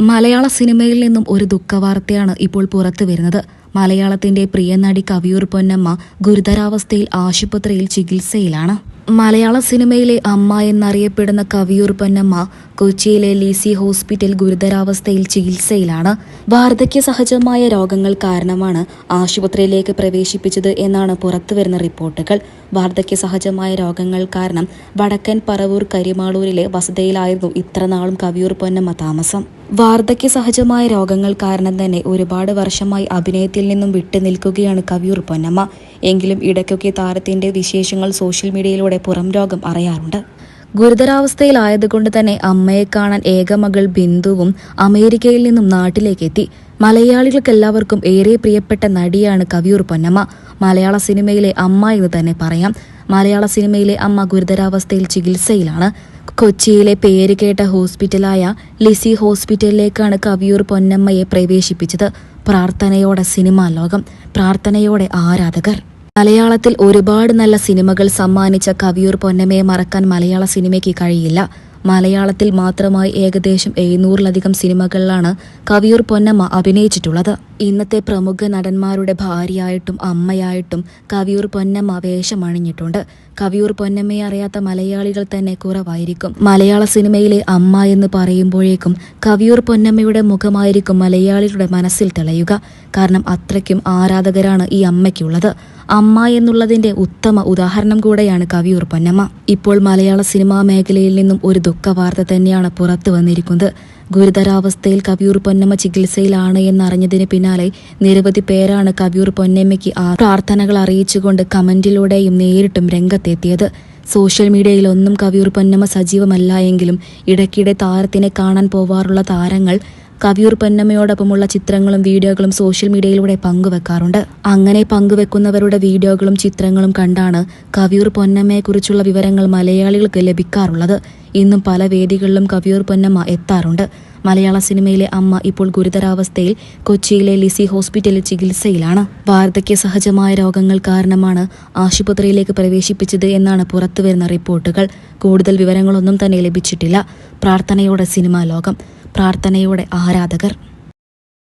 മലയാള സിനിമയിൽ നിന്നും ഒരു ദുഃഖവാർത്തയാണ് ഇപ്പോൾ പുറത്തു വരുന്നത്. മലയാളത്തിന്റെ പ്രിയ നടി കവിയൂർ പൊന്നമ്മ ഗുരുതരാവസ്ഥയിൽ ആശുപത്രിയിൽ ചികിത്സയിലാണ്. മലയാള സിനിമയിലെ അമ്മ എന്നറിയപ്പെടുന്ന കവിയൂർ പൊന്നമ്മ കൊച്ചിയിലെ ലീസി ഹോസ്പിറ്റൽ ഗുരുതരാവസ്ഥയിൽ ചികിത്സയിലാണ്. വാർദ്ധക്യ സഹജമായ രോഗങ്ങൾ കാരണമാണ് ആശുപത്രിയിലേക്ക് പ്രവേശിപ്പിച്ചത് എന്നാണ് പുറത്തുവരുന്ന റിപ്പോർട്ടുകൾ. വാർദ്ധക്യ സഹജമായ രോഗങ്ങൾ കാരണം വടക്കൻ പറവൂർ കരിമാളൂരിലെ വസതിയിലായിരുന്നു ഇത്രനാളും കവിയൂർ പൊന്നമ്മ താമസം. വാർദ്ധക്യ സഹജമായ രോഗങ്ങൾ കാരണം തന്നെ ഒരുപാട് വർഷമായി അഭിനയത്തിൽ നിന്നും വിട്ടു നിൽക്കുകയാണ് കവിയൂർ പൊന്നമ്മ. എങ്കിലും ഇടയ്ക്കൊക്കെ താരത്തിന്റെ വിശേഷങ്ങൾ സോഷ്യൽ മീഡിയയിലൂടെ പുറം രോഗം അറിയാറുണ്ട്. ഗുരുതരാവസ്ഥയിലായതുകൊണ്ട് തന്നെ അമ്മയെ കാണാൻ ഏകമകൾ ബിന്ദുവും അമേരിക്കയിൽ നിന്നും നാട്ടിലേക്കെത്തി. മലയാളികൾക്കെല്ലാവർക്കും ഏറെ പ്രിയപ്പെട്ട നടിയാണ് കവിയൂർ പൊന്നമ്മ. മലയാള സിനിമയിലെ അമ്മ എന്ന് തന്നെ പറയാം. മലയാള സിനിമയിലെ അമ്മ ഗുരുതരാവസ്ഥയിൽ ചികിത്സയിലാണ്. കൊച്ചിയിലെ പേരുകേട്ട ഹോസ്പിറ്റലായ ലിസി ഹോസ്പിറ്റലിലേക്കാണ് കവിയൂർ പൊന്നമ്മയെ പ്രവേശിപ്പിച്ചത്. പ്രാർത്ഥനയോടെ സിനിമാ ലോകം. പ്രാർത്ഥനയോടെ ആരാധകർ. മലയാളത്തിൽ ഒരുപാട് നല്ല സിനിമകൾ സമ്മാനിച്ച കവിയൂർ പൊന്നമ്മയെ മറക്കാൻ മലയാള സിനിമയ്ക്ക് കഴിയില്ല. മലയാളത്തിൽ മാത്രമായി ഏകദേശം എഴുന്നൂറിലധികം സിനിമകളിലാണ് കവിയൂർ പൊന്നമ്മ അഭിനയിച്ചിട്ടുള്ളത്. ഇന്നത്തെ പ്രമുഖ നടന്മാരുടെ ഭാര്യയായിട്ടും അമ്മയായിട്ടും കവിയൂർ പൊന്നമ്മ വേഷമണിഞ്ഞിട്ടുണ്ട്. കവിയൂർ പൊന്നമ്മയെ അറിയാത്ത മലയാളികൾ തന്നെ കുറവായിരിക്കും. മലയാള സിനിമയിലെ അമ്മ എന്ന് പറയുമ്പോഴേക്കും കവിയൂർ പൊന്നമ്മയുടെ മുഖമായിരിക്കും മലയാളികളുടെ മനസ്സിൽ തെളിയുക. കാരണം അത്രയ്ക്കും ആരാധകരാണ് ഈ അമ്മയ്ക്കുള്ളത്. അമ്മ എന്നുള്ളതിന്റെ ഉത്തമ ഉദാഹരണം കൂടെയാണ് കവിയൂർ പൊന്നമ്മ. ഇപ്പോൾ മലയാള സിനിമാ മേഖലയിൽ നിന്നും ഒരു ദുഃഖ വാർത്ത തന്നെയാണ് പുറത്തു വന്നിരിക്കുന്നത്. ഗുരുതരാവസ്ഥയിൽ കവിയൂർ പൊന്നമ്മ ചികിത്സയിലാണ് എന്നറിഞ്ഞതിന് പിന്നാലെ നിരവധി പേരാണ് കവിയൂർ പൊന്നമ്മയ്ക്ക് ആ പ്രാർത്ഥനകൾ അറിയിച്ചുകൊണ്ട് കമന്റിലൂടെയും നേരിട്ടും രംഗത്തെത്തിയത്. സോഷ്യൽ മീഡിയയിൽ ഒന്നും കവിയൂർ പൊന്നമ്മ സജീവമല്ല എങ്കിലും ഇടയ്ക്കിടെ താരത്തിനെ കാണാൻ പോവാറുള്ള താരങ്ങൾ കവിയൂർ പൊന്നമ്മയോടൊപ്പമുള്ള ചിത്രങ്ങളും വീഡിയോകളും സോഷ്യൽ മീഡിയയിലൂടെ പങ്കുവെക്കാറുണ്ട്. അങ്ങനെ പങ്കുവെക്കുന്നവരുടെ വീഡിയോകളും ചിത്രങ്ങളും കണ്ടാണ് കവിയൂർ പൊന്നമ്മയെക്കുറിച്ചുള്ള വിവരങ്ങൾ മലയാളികൾക്ക് ലഭിക്കാറുള്ളത്. ഇന്നും പല വേദികളിലും കവിയൂർ പൊന്നമ്മ എത്താറുണ്ട്. മലയാള സിനിമയിലെ അമ്മ ഇപ്പോൾ ഗുരുതരാവസ്ഥയിൽ കൊച്ചിയിലെ ലിസി ഹോസ്പിറ്റലിൽ ചികിത്സയിലാണ്. വാർദ്ധക്യ സഹജമായ രോഗങ്ങൾ കാരണമാണ് ആശുപത്രിയിലേക്ക് പ്രവേശിപ്പിച്ചത് എന്നാണ് പുറത്തുവരുന്ന റിപ്പോർട്ടുകൾ. കൂടുതൽ വിവരങ്ങളൊന്നും തന്നെ ലഭിച്ചിട്ടില്ല. പ്രാർത്ഥനയോടെ സിനിമാ ലോകം. പ്രാർത്ഥനയോടെ ആരാധകർ